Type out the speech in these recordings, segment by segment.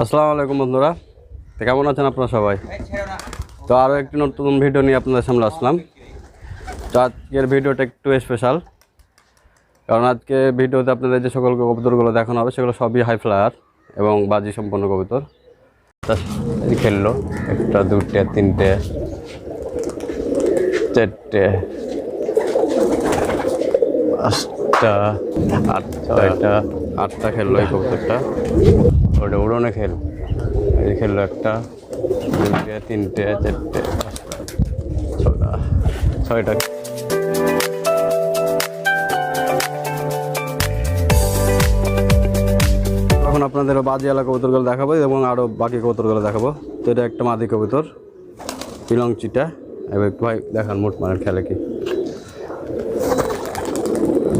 আসসালামু আলাইকুম বন্ধুরা। তো কেমন আছেন আপনারা সবাই? তো আরও একটি নতুন ভিডিও নিয়ে আপনাদের সামনে আসলাম। তো আজকের ভিডিওটা একটু স্পেশাল কারণ আজকে ভিডিওতে আপনাদের যে সকল কবুতরগুলো দেখানো হবে, সেগুলো সবই হাই ফ্লায়ার এবং বাজি সম্পন্ন কবুতর। খেললো। একটা দুটে তিনটে, চারটে, পাঁচটা, আটটা আটটা খেললো এই কবুতরটা। ওটা উড়োনে খেল। এই খেললো একটা, দুইটে, তিনটে, চারটে, পাঁচটা ছটা ছয়টা। এখন আপনাদের বাজিওয়ালা কবুতরগুলো দেখাবো এবং আরও বাকি কবুতরগুলো দেখাবো। তো এটা একটা মাদি কবুতর, পিলং চিটা। এবার ভাই দেখান মোট মারের খেলে কি।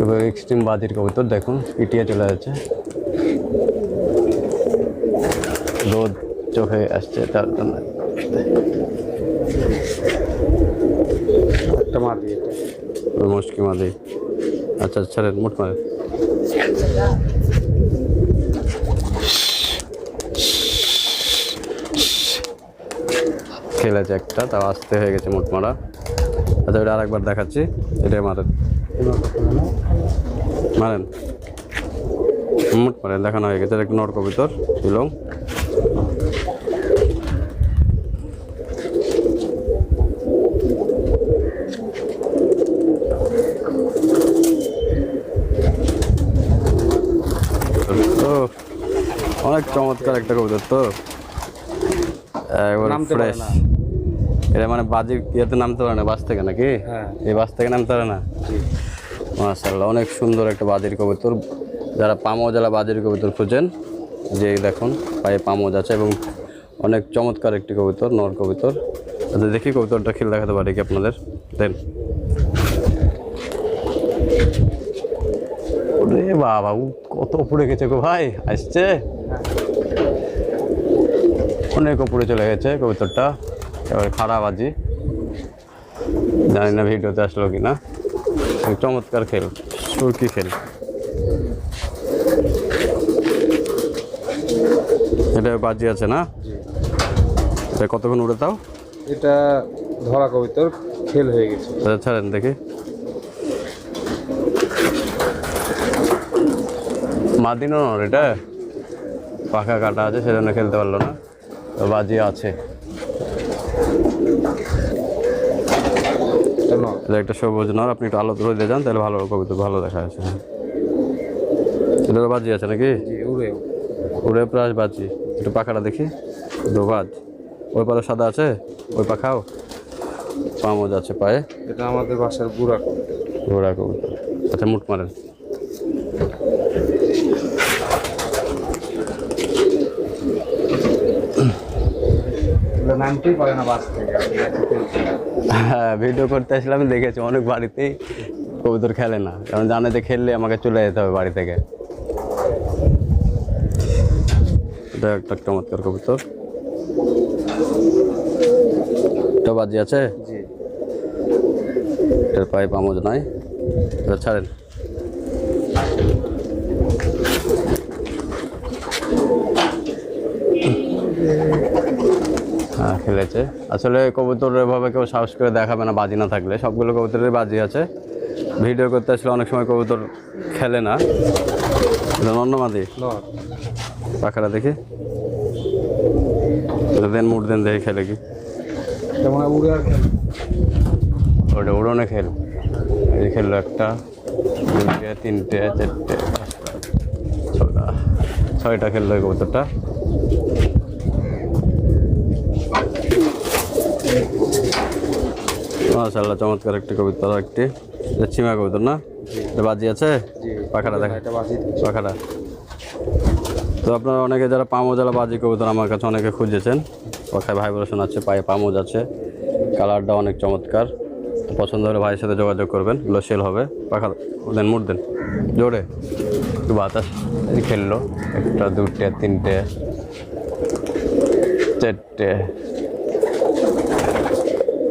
এবার এক্সট্রিম বাজির কবুতর দেখুন, পিটিয়ে চলে যাচ্ছে। চোখে আসছে তার জন্য। একটা মাদি মুশকি মাদি আচ্ছা ছাড়েন মোট মারে খেলেছে একটা তাও আসতে হয়ে গেছে মোট মারা। আচ্ছা ওটা আরেকবার দেখাচ্ছি। এটাই মারেন। মারেন। মোট মারেন দেখানো হয়ে গেছে। একটা নর কবিতর বিলং তো অনেক চমৎকার একটা কবুতর তো। একবার ফ্রেশ এটা মানে বাজি ইয়েতে নামতে পারে না বাস থেকে নাকি? হ্যাঁ। এই বাস থেকে নামতে পারে না? মাশাল্লাহ অনেক সুন্দর একটা বাজির কবুতর। যারা পামোজ যারা বাজির কবুতর খুঁজেন যে দেখুন পায়ে পামোজ আছে এবং অনেক চমৎকার একটি কবুতর নর কবুতর। আচ্ছা দেখি কবুতরটা খেল দেখাতে পারি কি আপনাদের? দেন। ওরে বাবা কত উপরে গেছে গো ভাই আসছে। অনেক উপরে চলে গেছে কবুতরটা এবার খারাপ বাজি জানি না ভিডিওতে আসলো কি না চমৎকার খেল সুরকি খেল। এটা বাজি আছে না? এটা কতক্ষণ উড়ে তাও? এটা ধরা কবিতর খেল হয়ে গেছে। আচ্ছা ছাড়েন দেখি। মাদিনো নর এটা পাখা কাটা আছে সেজন্য খেলতে পারল না। তো বাজি আছে। এটা এটা একটা সবুজ নর আপনি একটু আলো রোদে যান তাহলে ভালো কবিতা ভালো দেখা যাচ্ছে। হ্যাঁ এটারও বাজি আছে নাকি? উড়ে। উড়ে প্রায় বাজি। একটু পাখাটা দেখি। দু বাজ। ওই পারে সাদা আছে ওই পাখাও। পামজ আছে পায়ে। এটা আমাদের বাসার বুড়া কবিতর ঘোড়া কবুতর আচ্ছা মুট মারেন। নামতেই পারে না বাস থেকে। আমি এত ফেলছি। হ্যাঁ ভিডিও করতে আসলে আমি দেখেছি অনেক বাড়িতেই কবুতর খেলে না। কারণ জানে যে খেললে আমাকে চলে যেতে হবে বাড়ি থেকে। এটা একটা চমৎকার কবুতর। বাজি আছে? জি। এটার পায়ে পামজ নাই। এটা ছাড়েন। খেলেছে। আসলে কবুতর এভাবে কেউ সাহস করে দেখাবে না বাজি না থাকলে। সবগুলো কবুতরের বাজি আছে। ভিডিও করতে আসলে অনেক সময় কবুতর খেলে না। নন্নমাদি পাখাটা দেখি। দেন মুড দেন দেখে খেলে কি। ওটা উড়োনে খেল। এই খেললো একটা দুইটে তিনটে চারটে পাঁচটা ছটা ছয়টা খেললো কবুতরটা। মাশাল্লাহ চমৎকার একটি কবিতর একটি চিমা কবিতর না? এটা বাজি আছে? পাখাটা দেখা। পাখাটা। তো আপনারা অনেকে যারা পামোজ যারা বাজি কবুতর আমার কাছে অনেকে খুঁজেছেন। পাখায় ভাইব্রেশন আছে পায়ে পামোজ আছে। কালারটা অনেক চমৎকার। পছন্দ হলে ভাইয়ের সাথে যোগাযোগ করবেন এগুলো সেল হবে। পাখা দেন মুট দেন। জোরে। একটু বাতাস। খেললো। একটা দুটে তিনটে চারটে।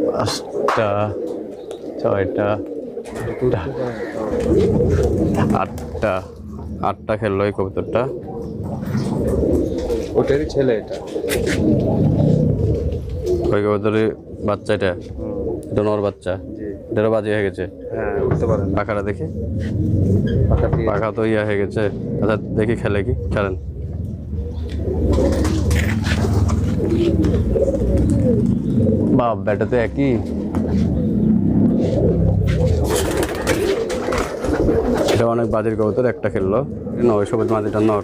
পাঁচটা ছয়টা আটটা আটটা খেললো এই কবুতরটা। ওটারই ছেলে এটা। ওই কবুতরের বাচ্চা এটা? হুম, এটা নর বাচ্চা? এটারও বাজি হয়ে গেছে? হ্যাঁ উঠতে পারেন পাখাটা দেখি। পাখা তো ইয়া হয়ে গেছে। আচ্ছা দেখি খেলে কি? খেলেন। বাপ ব্যাটা তো একই। এটা অনেক বাজির কবুতর একটা খেললো। নয় সবুজ মাটিটা নর।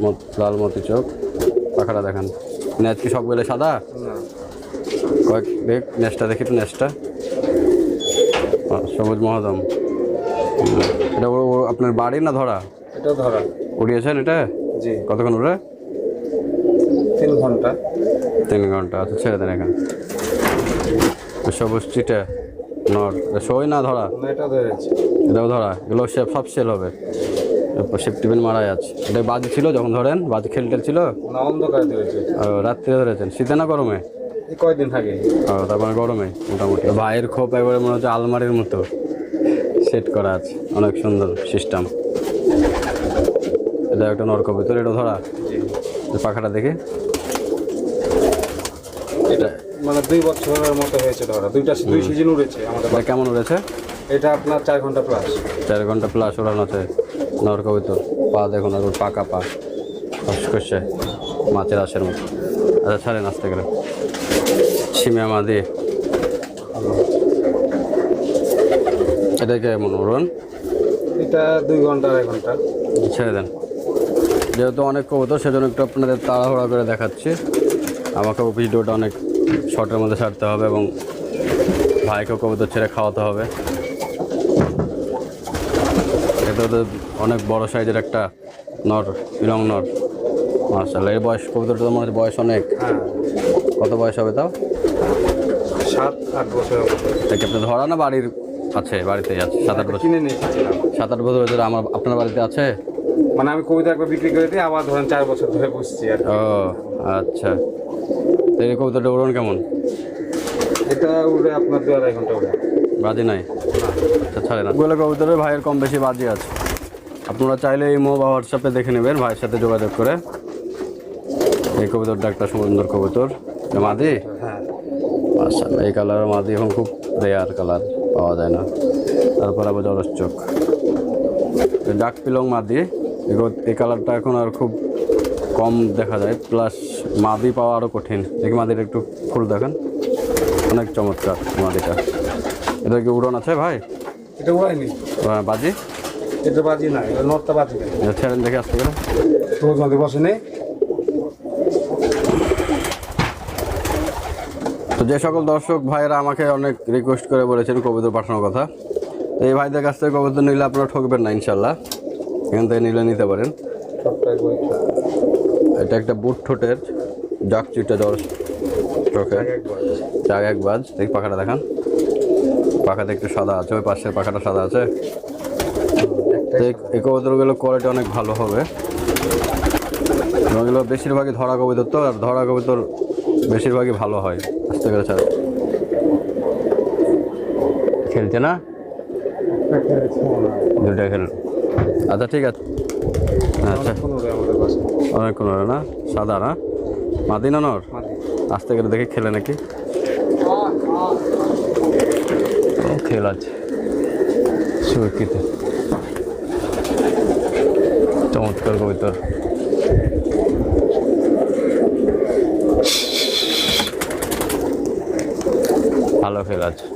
মত- লাল মতি চোখ। পাখাটা দেখান। নেট কি সব সবগুলো সাদা? কয়েক দেখ নেসটা দেখি তো নেসটা সবুজ মহদম। এটা আপনার বাড়ি না ধরা? এটা ধরা। উড়িয়েছেন এটা? জি। কতক্ষণ উড়ে? তিন ঘণ্টা। তিন ঘণ্টা আচ্ছা ছেড়ে দেন এখানে। সবুজ চিটে। নর সই না ধরা? এটা ধরেছে এটাও ধরা? এগুলো সে সব সেল হবে। সেফটিভেন মারাই আছে এটা বাজি ছিল যখন ধরেন বাজি খেলতে ছিল? না অন্ধকারে ধরেছে। রাত্রে ধরেছেন। শীতে না গরমে? কয়দিন থাকে? তারপরে গরমে মোটামুটি। ভাইয়ের খোপ একবারে মনে হচ্ছে আলমারির মতো। সেট করা আছে। অনেক সুন্দর সিস্টেম। এটা একটা নরক ভিতরে এটা ধরা? পাখাটা দেখে? এটা মানে দুই বছরের মতো হয়েছে ধরা। দুইটা দুই সিজন উড়েছে আমাদের এটা কেমন উড়েছে? এটা আপনার চার ঘণ্টা প্লাস চার ঘণ্টা প্লাস উড়ানো আছে। নরক ভিতর পা দেখুন ওর পাকা পা। খসখসে মাছের আশের মতো। আচ্ছা ছাড়েন আসতে গেলে সিমিয়া মাদি। এটা কেমন উড়ন এটা দুই ঘণ্টা আড়াই ঘণ্টা। ছেড়ে দেন। যেহেতু অনেক কবুতর সেজন্য একটু আপনাদের তাড়াহুড়া করে দেখাচ্ছি। আমাকেও ভিডিওটা অনেক শর্টের মধ্যে ছাড়তে হবে এবং ভাইকেও কবুতর ছেড়ে খাওয়াতে হবে। এটা তো অনেক বড় সাইজের একটা নর ইলং নর। মার্শাল এর বয়স কবুতরটা তো মনে হচ্ছে বয়স অনেক। হ্যাঁ। কত বয়স হবে তাও? সাত আট বছর হবে। এটা কি আপনার ধরা না বাড়ির আছে? বাড়িতেই আছে সাত আট বছর। কিনে সাত আট বছর ধরে আমার আপনার বাড়িতে আছে? মানে আমি কবিতা একবার বিক্রি করে দিই আবার ধরেন চার বছর ধরে বসছি আর ও আচ্ছা। এই কবুতরটা উড়ন কেমন? এটা উড়ে আপনার দু আড়াই ঘণ্টা উড়ে। বাজি নাই? আচ্ছা ছাড়ে না বলে কবুতরের ভাইয়ের কম বেশি বাজি আছে। আপনারা চাইলে এই মো বা হোয়াটসঅ্যাপে দেখে নেবেন ভাইয়ের সাথে যোগাযোগ করে। এই কবুতরটা একটা সুন্দর কবুতর। মাদি? হ্যাঁ। আচ্ছা এই কালারের মাদি এখন খুব রেয়ার কালার পাওয়া যায় না। তারপর আবার জলস চোখ। এই ডাক পিলং মাদি। এগো- এই কালারটা এখন আর খুব কম দেখা যায় প্লাস মাদি পাওয়া আরও কঠিন। দেখি মাদিটা একটু ফুল দেখেন। অনেক চমৎকার মাদিটা। এটা কি উড়ন আছে ভাই? এটা উড়াইনি। বাজি? এটা বাজি না এটা নটটা বাজি। না ছেড়েন দেখে আসতে গেলে সবুজ বসে নেই তো যে সকল দর্শক ভাইয়েরা আমাকে অনেক রিকোয়েস্ট করে বলেছেন কবিতর পাঠানোর কথা তো এই ভাইদের কাছ থেকে কবিতর নিলে আপনারা ঠকবেন না ইনশাল্লাহ। এখান থেকে নিলে নিতে পারেন। এটা একটা বুট ঠোঁটের জাক চিটা জ্বর চোখে চাক এক বাজ দেখি পাখাটা দেখান। পাখাতে একটু সাদা আছে ওই পাশের পাখাটা সাদা আছে। এই- কবুতরগুলো কোয়ালিটি অনেক ভালো হবে। এবং এগুলো বেশিরভাগই ধরা কবুতর তো আর ধরা কবুতর বেশিরভাগই ভালো হয়। আস্তে করে ছাড় খেলছে না? দুইটা খেল। আচ্ছা ঠিক আছে। আচ্ছা। কোন অনেকক্ষণ হলো না? সাদা না? মাদি নর? আস্তে করে দেখি খেলে নাকি? খেল আছে। সুরক্ষিত। চমৎকার কবিতর ভালো খেল আছে।